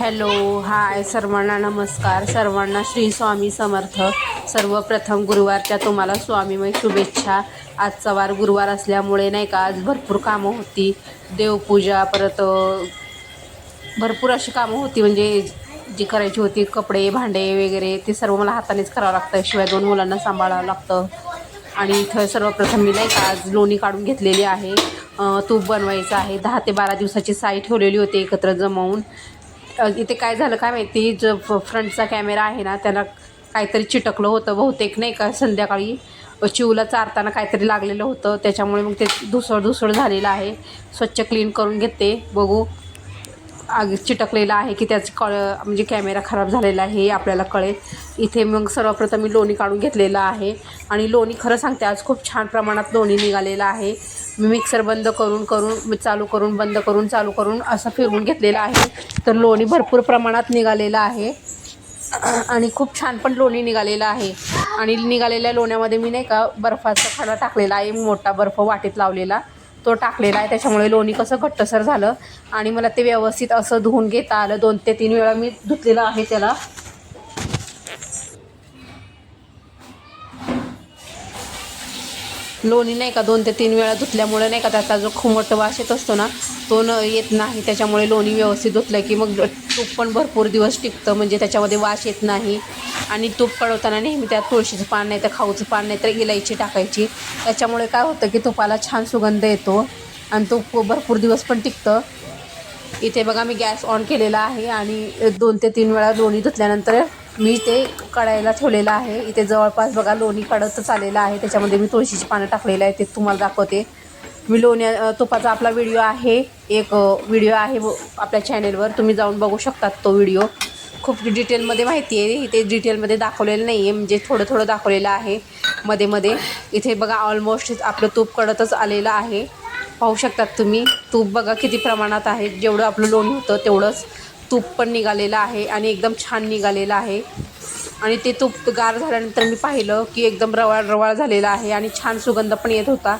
Hello hi सर्वांना नमस्कार. सर्वांना श्री स्वामी समर्थ. सर्वप्रथम गुरुवारच्या तुम्हाला स्वामीमय शुभेच्छा. आजचा वार गुरुवार असल्यामुळे नाही का आज भरपूर कामं होती. देवपूजा परत भरपूर अशी कामं होती. म्हणजे जी करायची होती कपडे भांडे वगैरे ते सर्व मला हातानेच करावं लागतं. शिवाय दोन मुलांना सांभाळावं लागतं. आणि इथं सर्वप्रथम मी नाही का आज लोणी काढून घेतलेली आहे. तूप बनवायचं आहे. दहा ते बारा दिवसाची साई ठेवलेली होती एकत्र जमवून. इथे काय झालं काय माहिती? जो फ- फ्रंटचा कॅमेरा आहे ना त्याला काहीतरी चिटकलं होतं बहुतेक नाही का? संध्याकाळी चिवला चारताना काहीतरी लागलेलं होतं. त्याच्यामुळे मग ते धुसळ धुसळ झालेलं आहे. स्वच्छ क्लीन करून घेते. बघू. आग चिटकलेला आहे की त्याचं कळ म्हणजे कॅमेरा खराब झालेला आहे हे आपल्याला कळेल. इथे मग सर्वप्रथम मी लोणी काढून घेतलेलं आहे. आणि लोणी खरं सांगते आज खूप छान प्रमाणात लोणी निघालेलं आहे. मी मिक्सर बंद करून करून चालू करून बंद करून चालू करून असं फिरवून घेतलेलं आहे. तर लोणी भरपूर प्रमाणात निघालेलं आहे. आणि खूप छान पण लोणी निघालेलं आहे. आणि निघालेल्या लोण्यामध्ये मी नाही का बर्फाचा खडा टाकलेला आहे. मोठा बर्फ वाटीत लावलेला. तो टाकलेला आहे. त्याच्यामुळे लोणी कसं घट्टसर झालं. आणि मला ते व्यवस्थित असं धुवून घेता आलं. दोन ते तीन वेळा मी धुतलेलं आहे त्याला. लोणी नाही का दोन ते तीन वेळा धुतल्यामुळे नाही का त्याचा जो खुमट वास येत असतो ना तो न येत नाही. त्याच्यामुळे लोणी व्यवस्थित धुतलं की मग तूप पण भरपूर दिवस टिकतं म्हणजे त्याच्यामध्ये वास येत नाही. आणि तूप कळवताना नेहमी त्यात तुळशीचं पान नाही तर खाऊचं पान नाही तर इलायची टाकायची. त्याच्यामुळे काय होतं की तुपाला छान सुगंध येतो आणि तूप भरपूर दिवस पण टिकतं. इथे बघा मी गॅस ऑन केलेला आहे आणि दोन ते तीन वेळा लोणी धुतल्यानंतर मी ते कढायला ठेवलेलं आहे. इथे जवळपास बघा लोणी कडतच आलेलं आहे. त्याच्यामध्ये मी तुळशीची पानं टाकलेलं आहे ते तुम्हाला दाखवते. मी लोण्या तुपाचा आपला व्हिडिओ आहे. एक व्हिडिओ आहे आपल्या चॅनेलवर तुम्ही जाऊन बघू शकतात तो व्हिडिओ खूप डिटेलमध्ये माहिती आहे. इथे डिटेलमध्ये दाखवलेलं नाही आहे म्हणजे थोडं थोडं दाखवलेलं आहे. मध्ये मध्ये. इथे बघा ऑलमोस्ट आपलं तूप कडतच आलेलं आहे. पाहू शकतात तुम्ही. तूप बघा किती प्रमाणात आहे. जेवढं आपलं लोणी होतं तेवढंच. तूप पण निघालेलं आहे आणि एकदम छान निघालेलं आहे. आणि ते तूप गार झाल्यानंतर मी पाहिलं की एकदम रवाळ रवाळ झालेला आहे आणि छान सुगंध पण येत होता.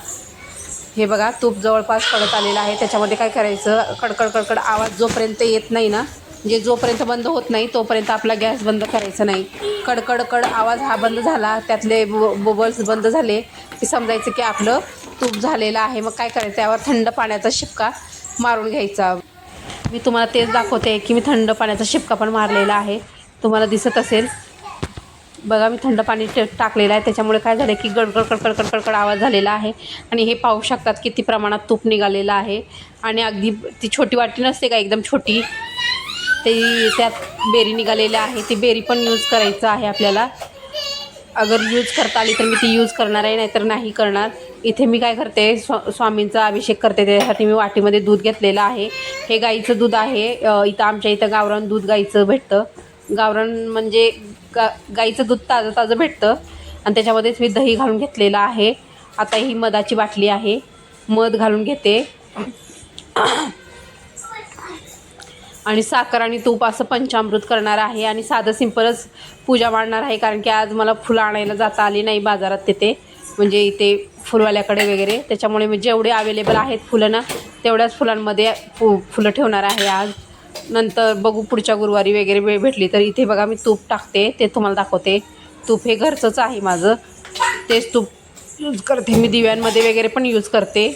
हे बघा तूप जवळपास कडत आलेलं आहे. त्याच्यामध्ये काय करायचं? कडकड कडकड आवाज जोपर्यंत येत नाही ना म्हणजे जोपर्यंत बंद होत नाही तोपर्यंत आपला गॅस बंद करायचा नाही. कडकडकड आवाज हा बंद झाला त्यातले बबल्स बंद झाले की समजायचं की आपलं तूप झालेलं आहे. मग काय करायचं? त्यावर थंड पाण्याचा शिपका मारून घ्यायचा. मी तुम्हाला तेच दाखवते की मी थंड पाण्याचा शिपका पण मारलेला आहे. तुम्हाला दिसत असेल. बघा मी थंड पाणी टाकलेलं आहे. त्याच्यामुळे काय झालं की गडगड कडकड कडकड कडकड आवाज झालेला आहे. आणि हे पाहू शकतात किती प्रमाणात तूप निघालेलं आहे. आणि अगदी ती छोटी वाटी नसते का एकदम छोटी? ते त्यात बेरी निघालेल्या आहे. ती बेरी पण यूज करायचं आहे आपल्याला. अगर यूज करता आली तर मी ती यूज करणार आहे नाहीतर नाही करणार. इथे मी काय करते स्वा स्वामींचा अभिषेक करते त्यासाठी मी वाटीमध्ये दूध घेतलेलं आहे. हे गाईचं दूध आहे. इथं आमच्या इथं गावरान दूध गाईचं भेटतं. गावरान म्हणजे गा गाईचं दूध ताजं ताजं भेटतं. आणि त्याच्यामध्येच मी दही घालून घेतलेलं आहे. आता ही मधाची बाटली आहे. मध घालून घेते. आणि साखर आणि तूप असं पंचामृत करणार आहे. आणि साधं सिंपलच पूजा मांडणार आहे कारण की आज मला फुलं आणायला जाता आली नाही बाजारात तिथे. म्हणजे इथे फुलवाल्याकडे वगैरे. त्याच्यामुळे मी जेवढे अवेलेबल आहेत फुलं ना तेवढ्याच फुलांमध्ये फु फुलं ठेवणार आहे आज. नंतर बघू पुढच्या गुरुवारी वगैरे वेळ भेटली तर इथे बघा मी तूप टाकते ते तुम्हाला दाखवते. तूप हे घरचंच आहे माझं. तेच तूप यूज करते मी दिव्यांमध्ये वगैरे पण यूज करते.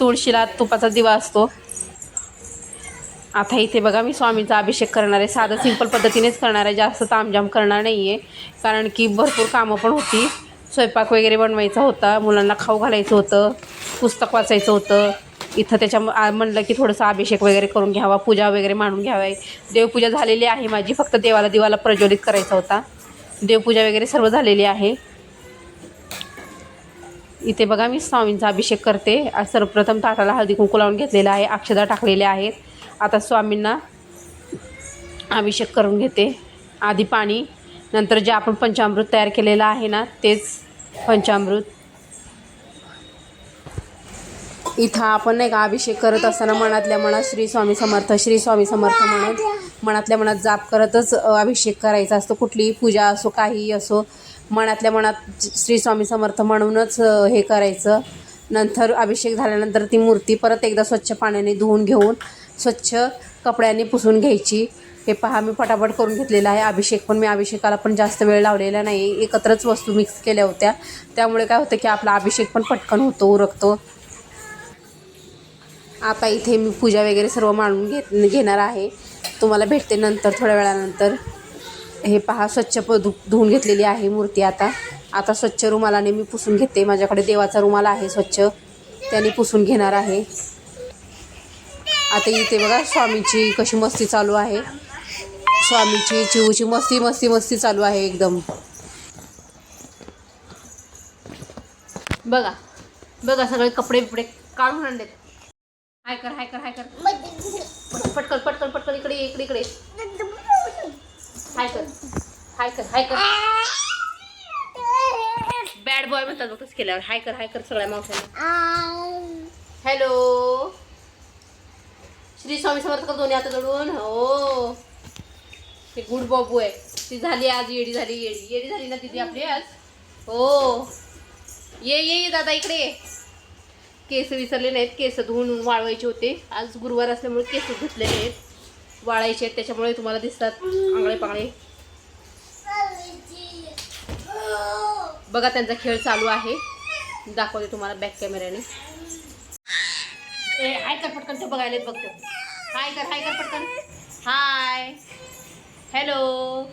तुळशीला तुपाचा दिवा असतो. आता इथे बघा मी स्वामींचा अभिषेक करणार आहे. साधं सिंपल पद्धतीनेच करणार आहे. जास्त तामजाम करणार नाही आहे कारण की भरपूर कामं पण होती. स्वयंपाक वगैरे बनवायचा होता. मुलांना खाऊ घालायचं होतं. पुस्तक वाचायचं होतं. इथं त्याच्या म्हणलं की थोडंसं अभिषेक वगैरे करून घ्यावा पूजा वगैरे मांडून घ्यावी. देवपूजा झालेली आहे माझी. फक्त देवाला दिवाला प्रज्वलित करायचा होता. देवपूजा वगैरे सर्व झालेली आहे. इथे बघा मी स्वामींचा अभिषेक करते. आज सर्वप्रथम ताटाला हळदी कुंकू लावून घेतलेला आहे. अक्षदा टाकलेल्या आहेत. आता स्वामींना अभिषेक करून घेते. आधी पाणी नंतर जे आपण पंचामृत तयार केलेलं आहे ना तेच पंचामृत. इथं आपण नाही का अभिषेक करत असताना मनातल्या मनात श्री स्वामी समर्थ श्री स्वामी समर्थ म्हणत मनातल्या मनात जाप करतच अभिषेक करायचा असतो. कुठलीही पूजा असो काहीही असो मनातल्या मनात श्री स्वामी समर्थ म्हणूनच हे करायचं. नंतर अभिषेक झाल्यानंतर ती मूर्ती परत एकदा स्वच्छ पाण्याने धुवून घेऊन स्वच्छ कपड्याने पुसून घ्यायची. हे पहा मी फटाफट करून घेतलेलं आहे. अभिषेक पण मी अभिषेकाला पण जास्त वेळ लावलेला नाही एकत्रच वस्तू मिक्स केल्या होत्या. त्यामुळे काय होतं की आपला अभिषेक पण पटकन होतो उरकतो. आता इथे मी पूजा वगैरे सर्व मांडून घेत घेणार आहे. तुम्हाला भेटते नंतर थोड्या वेळानंतर. हे पहा स्वच्छ प धु धुवून घेतलेली आहे मूर्ती आता. आता स्वच्छ रुमालाने मी पुसून घेते. माझ्याकडे देवाचा रुमाल आहे स्वच्छ. त्याने पुसून घेणार आहे. आता इथे बघा स्वामीची कशी मस्ती चालू आहे. स्वामीची चिवची मस्ती मस्ती मस्ती चालू आहे एकदम. बघा बघा सगळे कपडे बिपडे काढून आणलेत. हाय कर हाय कर हाय कर. पटकन पटकन पटकन इकडे इकडे इकडे. हाय कर हाय कर हाय कर. बॅड बॉय म्हणतात बघ तसं केल्यावर. हाय कर हाय कर सगळ्या मावसाने हॅलो श्री स्वामी समर्थ कर दोन्ही आता जोडून. हो. ते गुड बाबू आहे. ती झाली आज येडी झाली येडी. येडी झाली ना तिथे आपली आज. हो. ये ये ये दादा इकडे केस विसरले नाहीत केस धुवून वाळवायचे होते. आज गुरुवार असल्यामुळे केस धुतलेले आहेत. वाळायचे आहेत. त्याच्यामुळे तुम्हाला दिसतात आंगळे पांगळे. बघा त्यांचा खेळ चालू आहे. दाखवते तुम्हाला बॅक कॅमेऱ्याने हाय कर पटकन ते बघायला बघतो. हाय कर हाय कर पटकन. हाय. हॅलो.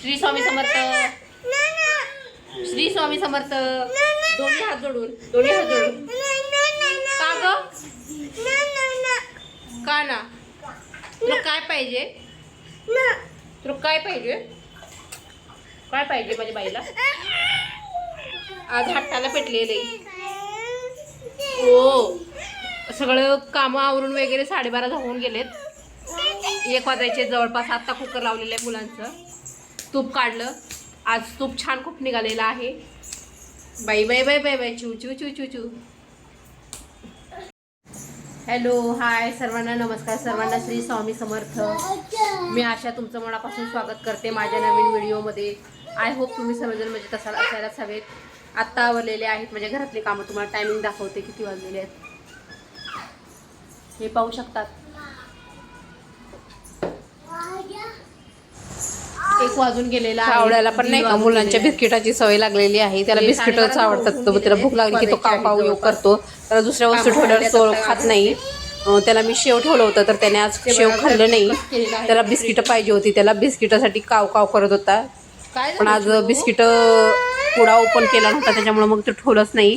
श्री स्वामी समर्थ. श्री स्वामी समर्थ. दोन्ही हात जोडून दोन्ही हात जोडून. का ग? का ना? तुला काय पाहिजे? तुला काय पाहिजे? काय पाहिजे माझ्या बाईला? आज हट्टाला पेटलेले हो. सगळं कामं आवरून वगैरे साडेबारा होऊन गेलेत. एक वाजायचे जवळपास आत्ता कुकर लावलेलं आहे मुलांचं. तूप काढलं. आज तूप छान खूप निघालेलं आहे. बाई बाई बाई बाई बाई चू चू चू चू चू हॅलो हाय सर्वांना नमस्कार सर्वांना श्री स्वामी समर्थ. मी आशा तुमचं मनापासून स्वागत करते माझ्या नवीन व्हिडिओमध्ये. आय होप तुम्ही सर्वजण म्हणजे तसा असायलाच हवेत. आत्ता आवरलेले आहेत म्हणजे माझ्या घरातले कामं. तुम्हाला टायमिंग दाखवते किती वाजलेले आहेत. हे पाहू शकतात. एक वाजून गेलेला आहे. आवडायला पण नाही का वाजून मुलांच्या गेलेले बिस्किटाची सवय लागलेली आहे त्याला बिस्किटच साडेबारा आवडतात तो त्याला भूक लागली की तो. काव काव येऊ. करतो त्याला दुसऱ्या वस्तू ठेवल्यावर तो झालेले खात. नाही अं, त्याला मी शेव ठेवलं होतं तर त्याने आज शेव खाल्लं नाही. त्याला बिस्किट पाहिजे होती त्याला बिस्किटासाठी काव काव करत होता काय पण आज? बिस्किट पुडा ओपन केला नव्हता त्याच्यामुळे मग ते ठेवलंच नाही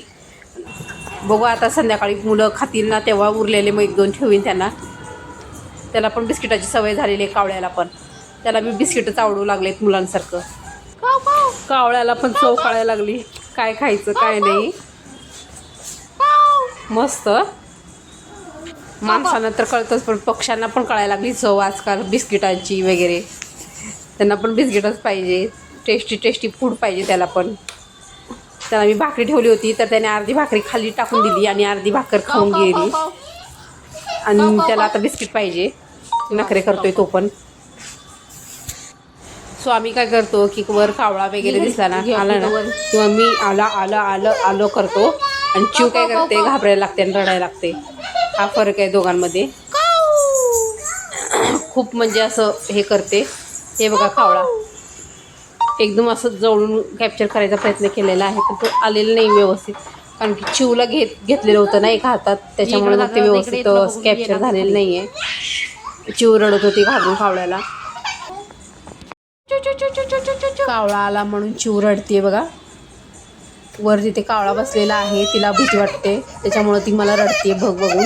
बघू आता संध्याकाळी मुलं खातील ना तेव्हा उरलेले मग एक दोन ठेवीन त्यांना त्याला पण बिस्किटाची सवय झालेली आहे कावळ्याला पण त्याला मी बिस्किटच आवडू लागलेत मुलांसारखं. कावळ्याला पण चव कळायला लागली. काय खायचं काय नाही. मस्त. माणसांना तर कळतंच पण पक्ष्यांना पण कळायला लागली चव आजकाल बिस्किटांची वगैरे. त्यांना पण बिस्किटच पाहिजे. टेस्टी टेस्टी फूड पाहिजे त्याला पण. त्याला मी भाकरी ठेवली होती तर त्याने अर्धी भाकरी खाली टाकून दिली आणि अर्धी भाकर खाऊन गेली. आणि त्याला आता बिस्किट पाहिजे. नखरे करतोय तो पण. सो आम्ही काय करतो की वर कावळा वगैरे दिसला ना आला ना. किंवा मी आला आलं आलं आलं करतो. आणि चिव काय करते. घाबरायला लागते आणि रडायला लागते. हा फरक आहे दोघांमध्ये. खूप म्हणजे असं हे करते. हे बघा कावळा. एकदम असं जवळून कॅप्चर करायचा प्रयत्न केलेला आहे पण तो आलेला नाही व्यवस्थित. कारण की चिवला घेत घेतलेलं होतं ना एका हातात. त्याच्यामुळे ते व्यवस्थित कॅप्चर झालेलं नाही आहे चिव रडत होती घाबरून कावळ्याला. कावळा आला म्हणून चिव रडते बघा वर तिथे कावळा बसलेला आहे तिला भीती वाटते त्याच्यामुळं ती मला रडते बघ बघून